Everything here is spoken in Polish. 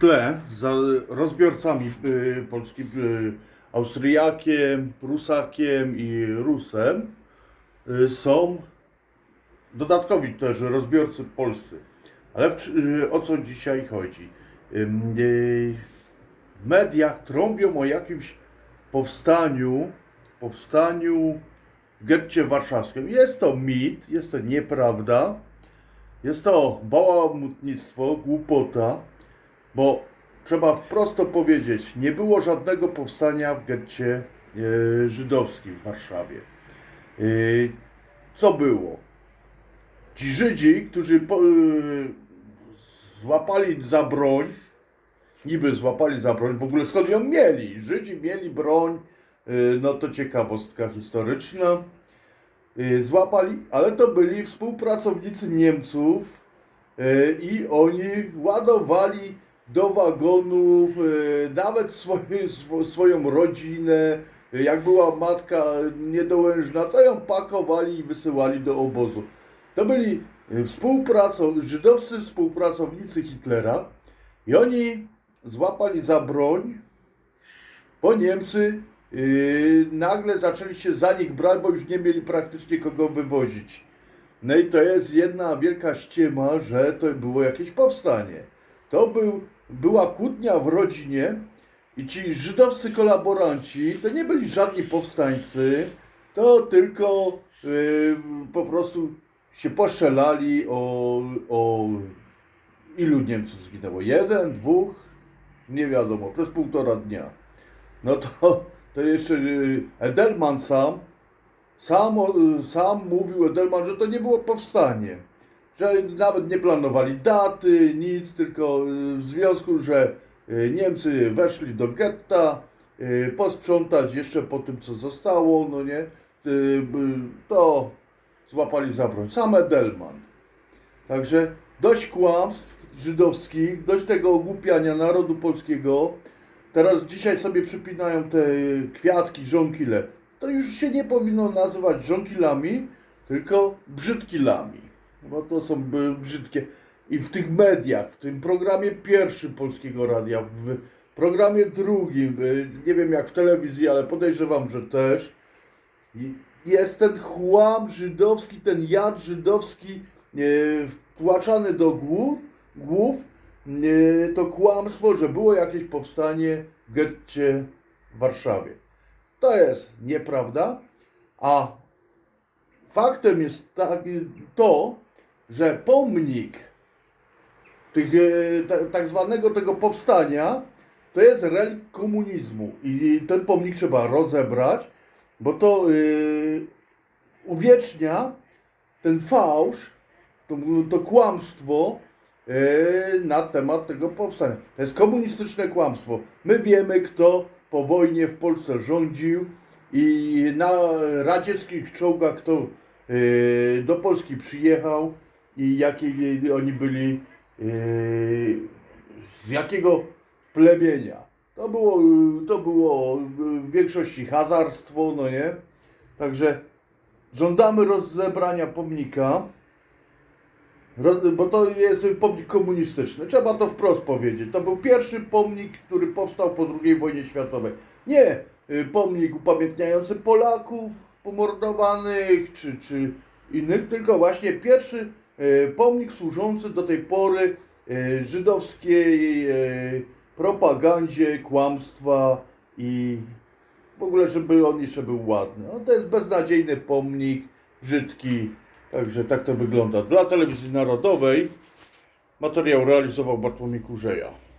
tle za rozbiorcami y, polskim, y, Austriakiem, Prusakiem i Rusem y, są dodatkowi też rozbiorcy polscy. Ale o co dzisiaj chodzi? W mediach trąbią o jakimś powstaniu, powstaniu w getcie warszawskim. Jest to mit, jest to nieprawda. Jest to bałamutnictwo, głupota, bo trzeba wprost powiedzieć, nie było żadnego powstania w getcie e, żydowskim w Warszawie. E, co było? Ci Żydzi, którzy po, e, złapali za broń, niby złapali za broń, w ogóle skąd ją mieli? Żydzi mieli broń, no to ciekawostka historyczna. Złapali, ale to byli współpracownicy Niemców i oni ładowali do wagonów y, nawet swoje, swo- swoją rodzinę. Jak była matka niedołężna, to ją pakowali i wysyłali do obozu. To byli współpracow- żydowscy współpracownicy Hitlera i oni złapali za broń bo Niemcy yy, nagle zaczęli się za nich brać, bo już nie mieli praktycznie kogo wywozić. No i to jest jedna wielka ściema, że to było jakieś powstanie. To był, była kłótnia w rodzinie i ci żydowscy kolaboranci to nie byli żadni powstańcy, to tylko yy, po prostu się poszczelali o, o ilu Niemców zginęło? Jeden, dwóch? Nie wiadomo, przez półtora dnia. No to, to jeszcze y, Edelman sam, sam, o- sam mówił Edelman, że to nie było powstanie. Że nawet nie planowali daty, nic, tylko y, w związku, że y, Niemcy weszli do getta, y, posprzątać jeszcze po tym, co zostało, no nie, to złapali za broń. Sam Edelman. Także dość kłamstw żydowskich, dość tego ogłupiania narodu polskiego. Teraz dzisiaj sobie przypinają te kwiatki, żonkile. To już się nie powinno nazywać żonkilami, tylko brzydkilami. Bo to są brzydkie. I w tych mediach, w tym programie pierwszym Polskiego Radia, w programie drugim, y, nie wiem jak w telewizji, ale podejrzewam, że też, jest ten chłam żydowski, ten jad żydowski e, wtłaczany do głów, głów e, to kłamstwo, że było jakieś powstanie w getcie w Warszawie. To jest nieprawda, a faktem jest tak, to, że pomnik tych, e, ta, tak zwanego tego powstania to jest relikt komunizmu i ten pomnik trzeba rozebrać, bo to yy, uwiecznia ten fałsz, to, to kłamstwo yy, na temat tego powstania. To jest komunistyczne kłamstwo. My wiemy, kto po wojnie w Polsce rządził i na radzieckich czołgach kto yy, do Polski przyjechał i jakie oni byli, yy, z jakiego plemienia. To było, y, to było w większości hazarstwo, no nie? Także żądamy rozebrania pomnika, bo to jest pomnik komunistyczny. Trzeba to wprost powiedzieć. To był pierwszy pomnik, który powstał po II wojnie światowej. Nie pomnik upamiętniający Polaków pomordowanych czy, czy innych, tylko właśnie pierwszy pomnik służący do tej pory y, żydowskiej y, propagandzie, kłamstwa i w ogóle, żeby on jeszcze był ładny. No, to jest beznadziejny pomnik, brzydki, także tak to wygląda. Dla telewizji narodowej materiał realizował Bartłomiej Kurzeja.